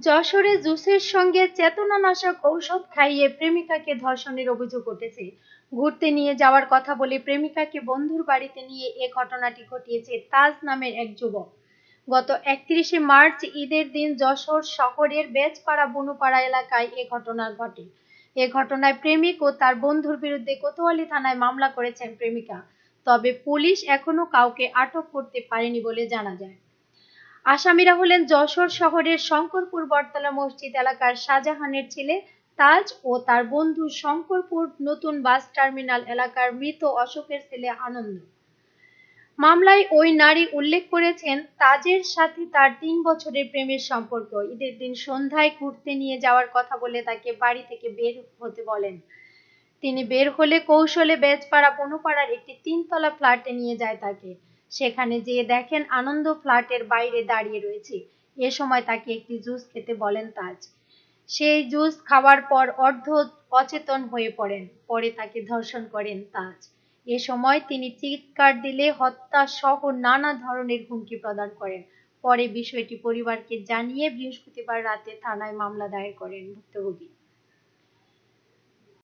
যশোরে জুসের সঙ্গে চেতনানাশক ঔষধ খাইয়ে প্রেমিকাকে ধর্ষণের অভিযোগ উঠেছে। ঘুরতে নিয়ে যাওয়ার কথা বলে প্রেমিকাকে বন্ধুর বাড়িতে নিয়ে এ ঘটনাটি ঘটিয়েছে তাজ নামের এক যুবক। গত একত্রিশে মার্চ ঈদের দিন যশোর শহরের বেজপাড়া বনুপাড়া এলাকায় এ ঘটনা ঘটে। এ ঘটনায় প্রেমিক ও তার বন্ধুর বিরুদ্ধে কোতোয়ালি থানায় মামলা করেছেন প্রেমিকা। তবে পুলিশ এখনও কাউকে আটক করতে পারেনি বলে জানা যায়। আসামিরা হলেন যশোর শহরের শঙ্করপুর বটতলা মসজিদ এলাকার শাহজাহানের ছেলে তাজ ও তার বন্ধু শঙ্করপুর নতুন বাস টার্মিনাল এলাকার মৃত অশোকের ছেলে আনন্দ। মামলায় ওই নারী উল্লেখ করেছেন, তাজের সাথে তার তিন বছরের প্রেমের সম্পর্ক। ঈদের দিন সন্ধ্যায় ঘুরতে নিয়ে যাওয়ার কথা বলে তাকে বাড়ি থেকে বের হতে বলেন। তিনি বের হলে কৌশলে বেজপাড়া বনুপাড়ার একটি তিনতলা ফ্ল্যাটে নিয়ে যায় তাকে। সেখানে যেয়ে দেখেন আনন্দ ফ্ল্যাটের বাইরে দাঁড়িয়ে রয়েছে। এ সময় তাকে একটি জুস খেতে বলেন তাজ। সেই জুস খাওয়ার পর অর্ধ অচেতন হয়ে পড়েন। পরে তাকে ধর্ষণ করেন তাজ। এ সময় তিনি চিৎকার দিলে হত্যা সহ নানা ধরনের হুমকি প্রদান করেন। পরে বিষয়টি পরিবারকে জানিয়ে বৃহস্পতিবার রাতে থানায় মামলা দায়ের করেন ভুক্তভোগী।